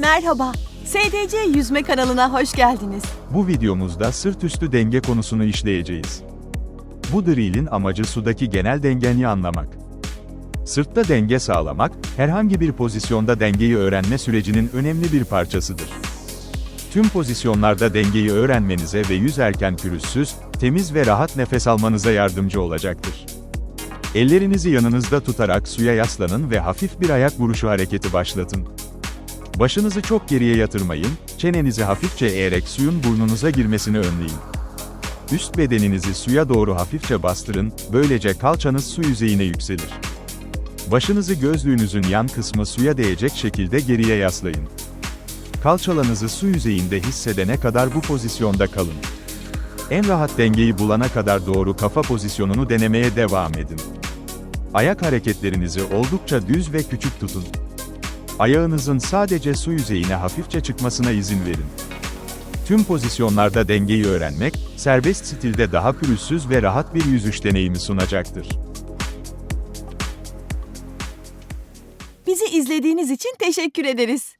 Merhaba, SDC Yüzme kanalına hoş geldiniz. Bu videomuzda sırt üstü denge konusunu işleyeceğiz. Bu drill'in amacı sudaki genel dengeni anlamak. Sırtta denge sağlamak, herhangi bir pozisyonda dengeyi öğrenme sürecinin önemli bir parçasıdır. Tüm pozisyonlarda dengeyi öğrenmenize ve yüzerken pürüzsüz, temiz ve rahat nefes almanıza yardımcı olacaktır. Ellerinizi yanınızda tutarak suya yaslanın ve hafif bir ayak vuruşu hareketi başlatın. Başınızı çok geriye yatırmayın, çenenizi hafifçe eğerek suyun burnunuza girmesini önleyin. Üst bedeninizi suya doğru hafifçe bastırın, böylece kalçanız su yüzeyine yükselir. Başınızı gözlüğünüzün yan kısmı suya değecek şekilde geriye yaslayın. Kalçalarınızı su yüzeyinde hissedene kadar bu pozisyonda kalın. En rahat dengeyi bulana kadar doğru kafa pozisyonunu denemeye devam edin. Ayak hareketlerinizi oldukça düz ve küçük tutun. Ayağınızın sadece su yüzeyine hafifçe çıkmasına izin verin. Tüm pozisyonlarda dengeyi öğrenmek, serbest stilde daha pürüzsüz ve rahat bir yüzüş deneyimi sunacaktır. Bizi izlediğiniz için teşekkür ederiz.